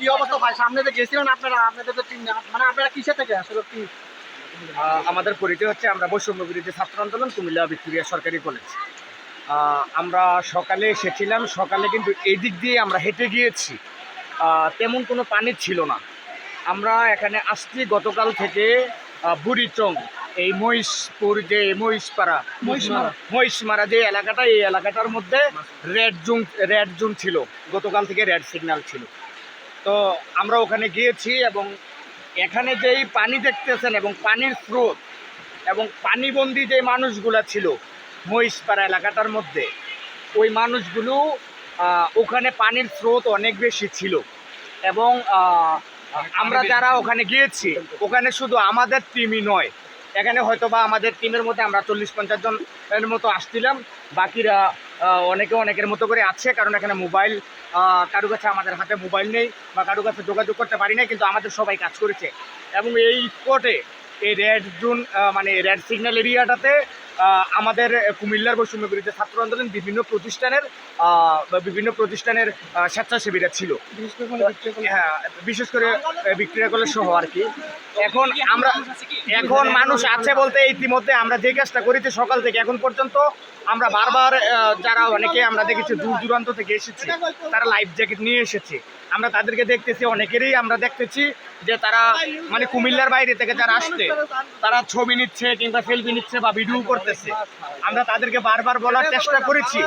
কি অবস্থা ভাই? সামনে যে গেছিলেন আপনারা আপনাদের তো মানে আপনারা কিসে থেকে? আসলে কি? আমাদের পরিচয় হচ্ছে আমরা বৈষম্য বিরোধী ছাত্র আন্দোলন কুমিল্লা ভিক্টোরিয়া সরকারি কলেজ। আমরা সকালে এসেছিলাম সকালে কিন্তু এই দিক দিয়ে আমরা হেঁটে গিয়েছি। তেমন কোনো পানি ছিল না। আমরা এখানে আসছি গতকাল থেকে বুড়িচং এই মহিষপুর যে মহিষপাড়া মহিষমারা। মহিষমারা যে এলাকাটা এই এলাকাটার মধ্যে রেড জোন রেড জোন ছিল। গতকাল থেকে রেড সিগন্যাল ছিল। তো আমরা ওখানে গিয়েছি এবং এখানে যেই পানি দেখতেছেন এবং পানির স্রোত এবং পানিবন্দি যে মানুষগুলা ছিল মহিষপাড়া এলাকাটার মধ্যে, ওই মানুষগুলো ওখানে পানির স্রোত অনেক বেশি ছিল। এবং আমরা যারা ওখানে গিয়েছি, ওখানে শুধু আমাদের টিমই নয় এখানে হয়তো বা আমাদের টিমের মধ্যে আমরা চল্লিশ পঞ্চাশ জনের মতো আসছিলাম। বাকিরা অনেকে অনেকের মতো করে আছে, কারণ এখানে মোবাইল কারও কাছে আমাদের হাতে মোবাইল নেই বা কারও কাছে যোগাযোগ করতে পারি না কিন্তু আমাদের সবাই কাজ করেছে। এবং এই স্পটে এই রেড জোন মানে রেড সিগন্যাল এরিয়াটাতে আমাদের কুমিল্লার বৈষম্য বিরুদ্ধে ছাত্র আন্দোলন বিভিন্ন প্রতিষ্ঠানের বিভিন্ন প্রতিষ্ঠানের স্বেচ্ছাসেবীরা ছিল। হ্যাঁ বিশেষ করে বিক্রিয়া করলে সহ আর কি। এখন আমরা এখন মানুষ আছে বলতে ইতিমধ্যে আমরা যে কাজটা করেছি সকাল থেকে এখন পর্যন্ত আমরা বারবার যারা অনেকে আমরা দেখেছি দূর দূরান্ত থেকে এসেছি তারা লাইফ জ্যাকেট নিয়ে এসেছে। আমরা তাদেরকে দেখতেছি অনেকেরই আমরা দেখতেছি যে তারা মানে কুমিল্লার বাইরে থেকে যারা আসছে তারা ছবি নিচ্ছে কিংবা সেলফি নিচ্ছে বা ভিডিও করতেছে। আমরা তাদেরকে বারবার বলার চেষ্টা করেছি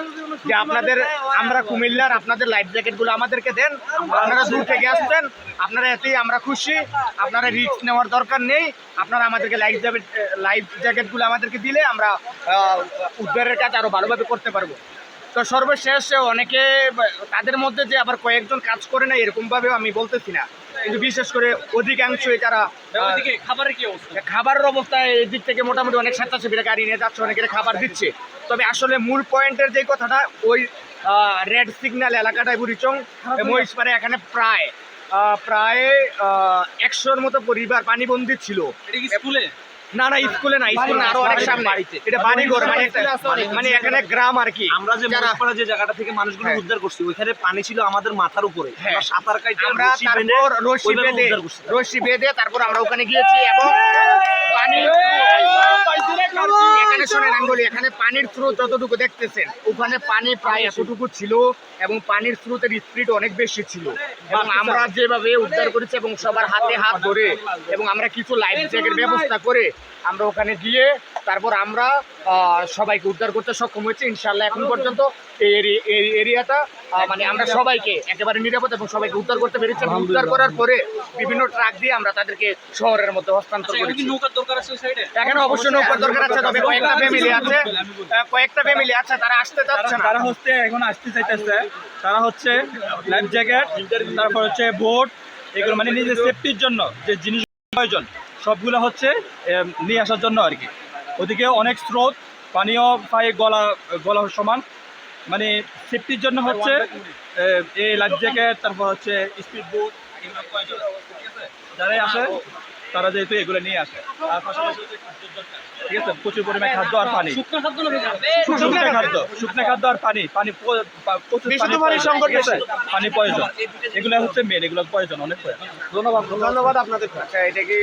যে আপনাদের, আমরা কুমিল্লার আপনাদের লাইফ জ্যাকেটগুলো আমাদেরকে দেন। আপনারা দূর থেকে আসছেন, আপনারা এতেই আমরা খুশি। আপনারা রিস্ক নেওয়ার দরকার নেই। আপনারা আমাদেরকে লাইফ জ্যাকেট লাইফ জ্যাকেটগুলো আমাদেরকে দিলে আমরা উদ্ধারের কাজ আরও ভালোভাবে করতে পারব। তো সর্বশেষ অনেকে, তাদের মধ্যে যে আবার কয়েকজন কাজ করে না, এরকমভাবেও আমি বলতেছি না। কিন্তু বিশেষ করে অধিকাংশই তারা খাবারের কি অবস্থা? খাবারের অবস্থায় এই দিক থেকে মোটামুটি অনেক স্বেচ্ছাসেবীরা গাড়ি নিয়ে যাচ্ছে অনেকের খাবার দিচ্ছে। তবে আসলে মূল পয়েন্টের যে কথাটা ওই রেড সিগন্যাল এলাকাটায় বুড়িচং মহিষপাড়ে এখানে প্রায় আহ, প্রায় একশোর মতো পরিবার পানিবন্দী ছিল। স্কুলে? না না স্কুলে না স্কুল না আরও অনেক সামনে। এটা বাড়ি ঘর মানে একটা- মানে এখানে গ্রাম আর কি। আমরা যে আপনারা যে জায়গাটা থেকে মানুষগুলো হ্যাঁ। উদ্ধার করছি ওইখানে পানি ছিল আমাদের মাথার উপরে। হ্যাঁ। আমরা সাঁতার কাটে আমরা তারপর রশি বেঁধে রশি বেঁধে তারপর আমরা ওখানে গিয়েছি এবং পানি এখানে শোনেন আমি বলি এখানে পানির স্রোত যতটুকু দেখতেছেন ওখানে পানি প্রায় এতটুকু ছিল এবং পানির স্রোতের স্পিড অনেক বেশি ছিল। এবং আমরা যেভাবে উদ্ধার করেছি এবং সবার হাতে হাত ধরে এবং আমরা কিছু লাইফ জ্যাকেট ব্যবস্থা করে আমরা ওখানে গিয়ে তারপর আমরা আহ, সবাইকে উদ্ধার করতে সক্ষম হয়েছি। ইনশাল্লাহ এখন পর্যন্ত এই এরিয়াটা মানে আমরা সবাইকে একেবারে নিরাপদ এবং সবাইকে উদ্ধার করতে পেরেছি উদ্ধার করার পরে বিভিন্ন ট্রাক দিয়ে আমরা তাদেরকে শহরের মধ্যে হস্তান্তর করেছি। আছে সাইডে? এখানে অবশ্যই নৌকার দরকার আছে তবে কয়েকটা ফ্যামিলি আছে। কয়েকটা ফ্যামিলি আছে তারা আসতে চাচ্ছে না। তারা হচ্ছে এখন আসতে চাইতেছে। তারা হচ্ছে লাইফ জ্যাকেট তারপর হচ্ছে বোট এগুলো মানে নিজের সেফটির জন্য যে জিনিস প্রয়োজন সবগুলো হচ্ছে নিয়ে আসার জন্য আর কি। ওদিকে অনেক স্রোত পানীয় পায়ে গলা গলা সমান। মানে সেফটির জন্য হচ্ছে এই লাইফ জ্যাকেট তারপর হচ্ছে স্পিড বোট যারাই আসে তারা যেহেতু এগুলো নিয়ে আসে। আর পাশাপাশি। ঠিক আছে? প্রচুর পরিমাণে খাদ্য আর পানি। শুকনো খাদ্য শুকনো খাদ্য। আর পানি। পানি প্রচুর পানি সংকট আছে? পানি প্রয়োজন এগুলো হচ্ছে মেন এগুলো প্রয়োজন অনেক প্রয়োজন ধন্যবাদ ধন্যবাদ আপনাদের। আচ্ছা এটা কি